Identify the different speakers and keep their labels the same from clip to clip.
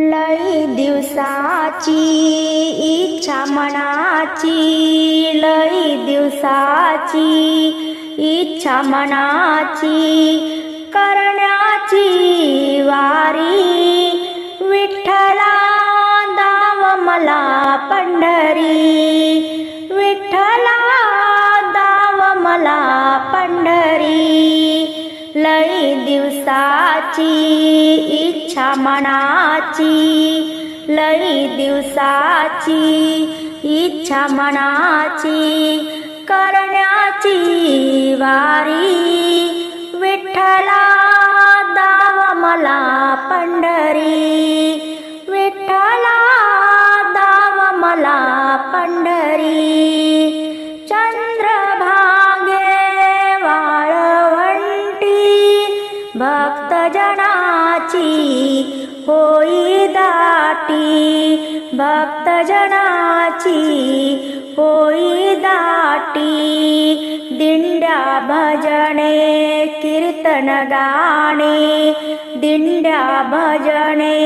Speaker 1: लई दिवसाची इच्छा मनाची लई दिवसाची इच्छा मनाची करण्याची वारी विठ्ठला दाव मला पंढरी. मनाची इच्छा मनाची लई दिवसाची इच्छा मनाची करण्याची वारी विठ्ठला दाव मला पंढरी. भक्तजनाची जना दाटी भक्तजनाची जना दाटी। दिण्ड्या भजने कीर्तनगा दिण्ड्या भजने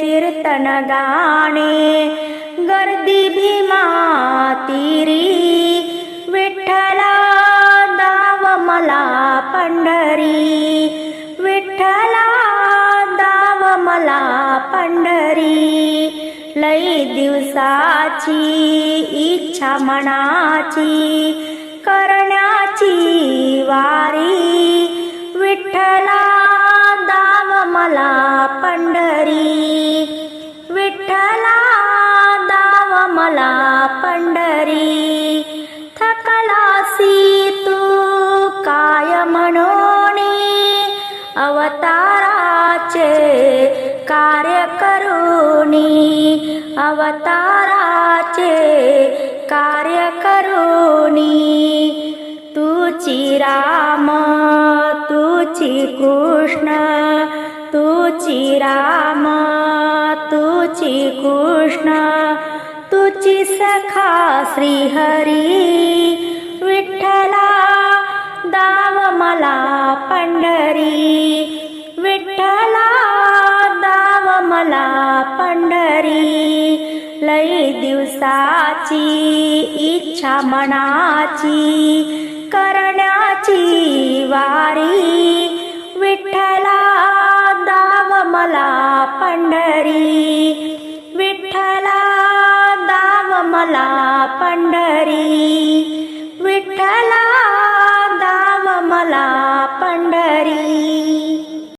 Speaker 1: कीर्तनगा गर्दी भी पंढरी लई दिवसाची इच्छा मनाची करण्याची वारी विठ्ठला दाव मला पंढरी विठ्ठला दाव मला पंढरी थकलासी तू काय म्हणून अवतार करुनी अवताराचे कार्य करुनी. तुची राम तुची कृष्ण तुची राम तुची कृष्ण तुची सखा श्रीहरी. विठ्ठला दाव मला पंढरी. विठ्ठला दाव मला पंढरी लई दिवसाची इच्छा मनाची करण्याची वारी विठ्ठला दाव मला पंढरी विठ्ठला दाव मला पंढरी विठ्ठला दाव मला